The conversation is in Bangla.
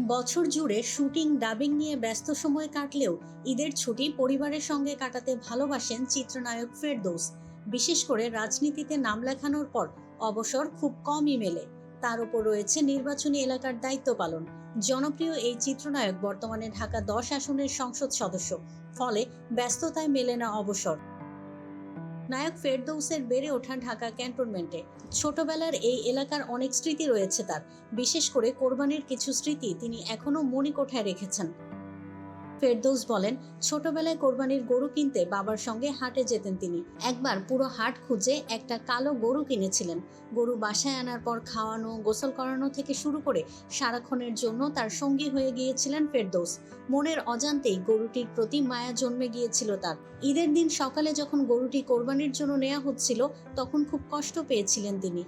বছর জুড়ে শুটিং, ডাবিং নিয়ে ব্যস্ত সময় কাটলেও ঈদের ছুটি পরিবারের সঙ্গে কাটাতে ভালোবাসেন চিত্রনায়ক ফেরদৌস। বিশেষ করে রাজনীতিতে নাম লেখানোর পর অবসর খুব কমই মেলে। তার উপর রয়েছে নির্বাচনী এলাকার দায়িত্ব পালন। জনপ্রিয় এই চিত্রনায়ক বর্তমানে ঢাকা দশ আসনের সংসদ সদস্য। ফলে ব্যস্ততায় মেলে না অবসর। নায়ক ফেরদৌসের বেড়ে ওঠা ঢাকা ক্যান্টনমেন্টে। ছোটবেলার এই এলাকার অনেক স্মৃতি রয়েছে তার। বিশেষ করে কোরবানির কিছু স্মৃতি তিনি এখনও মণিকোঠায় রেখেছেন। ফেরদৌস বলেন, ছোটবেলায় কোরবানির গরু কিনতে বাবার সঙ্গে হাটে যেতেন তিনি। একবার পুরো হাট খুঁজে একটা কালো গরু কিনেছিলেন। গরু বাসায় আনার পর খাওয়ানো, গোসল করানো থেকে শুরু করে সারাক্ষণের জন্য তার সঙ্গী হয়ে গিয়েছিলেন ফেরদৌস। মনের অজান্তেই গরুটির প্রতি মায়া জন্মে গিয়েছিল তার। ঈদের দিন সকালে যখন গরুটি কোরবানির জন্য নেওয়া হচ্ছিল, তখন খুব কষ্ট পেয়েছিলেন তিনি।